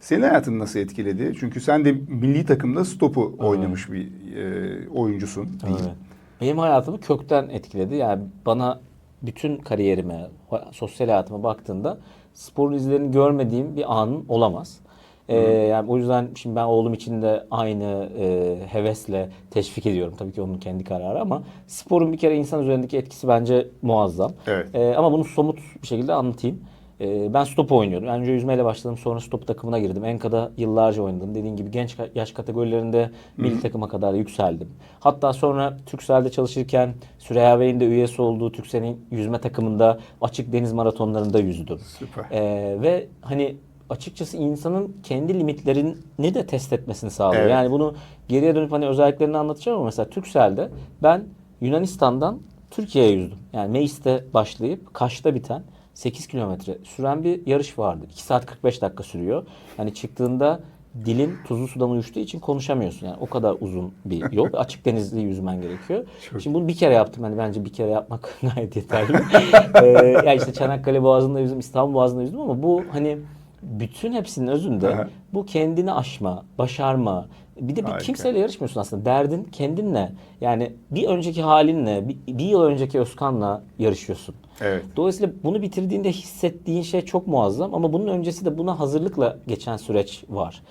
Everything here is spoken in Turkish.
Senin hayatını nasıl etkiledi? Çünkü sen de milli takımda stopu oynamış bir e, oyuncusun. diyeyim. Evet. Benim hayatımı kökten etkiledi. Yani bana bütün kariyerime, sosyal hayatıma baktığında spor izlerini görmediğim bir anın olamaz. Ee, yani o yüzden şimdi ben oğlum için de aynı e, hevesle teşvik ediyorum. Tabii ki onun kendi kararı ama sporun bir kere insan üzerindeki etkisi bence muazzam. Evet. Ee, ama bunu somut bir şekilde anlatayım. Ee, ben stop oynuyordum. Önce yüzmeyle başladım sonra stop takımına girdim. Enka'da yıllarca oynadım. Dediğin gibi genç yaş kategorilerinde milli takıma kadar yükseldim. Hatta sonra Türksel'de çalışırken Süreyya Bey'in de üyesi olduğu Türksel'in yüzme takımında açık deniz maratonlarında yüzdüm. Süper. Ee, ve hani açıkçası insanın kendi limitlerini de test etmesini sağlıyor. Evet. Yani bunu geriye dönüp hani özelliklerini anlatacağım ama mesela Türksel'de ben Yunanistan'dan Türkiye'ye yüzdüm. Yani Meis'te başlayıp Kaş'ta biten 8 kilometre süren bir yarış vardı. 2 saat 45 dakika sürüyor. Yani çıktığında dilin tuzlu sudan uyuştuğu için konuşamıyorsun. Yani o kadar uzun bir yol. Açık denizli yüzmen gerekiyor. Şimdi bunu bir kere yaptım. Hani bence bir kere yapmak gayet yeterli. ee, ya işte Çanakkale Boğazı'nda yüzdüm, İstanbul Boğazı'nda yüzdüm ama bu hani bütün hepsinin özünde Aha. bu kendini aşma, başarma. Bir de bir Harika. kimseyle yarışmıyorsun aslında. Derdin kendinle. Yani bir önceki halinle, bir, bir yıl önceki Özkan'la yarışıyorsun. Evet. Dolayısıyla bunu bitirdiğinde hissettiğin şey çok muazzam ama bunun öncesi de buna hazırlıkla geçen süreç var.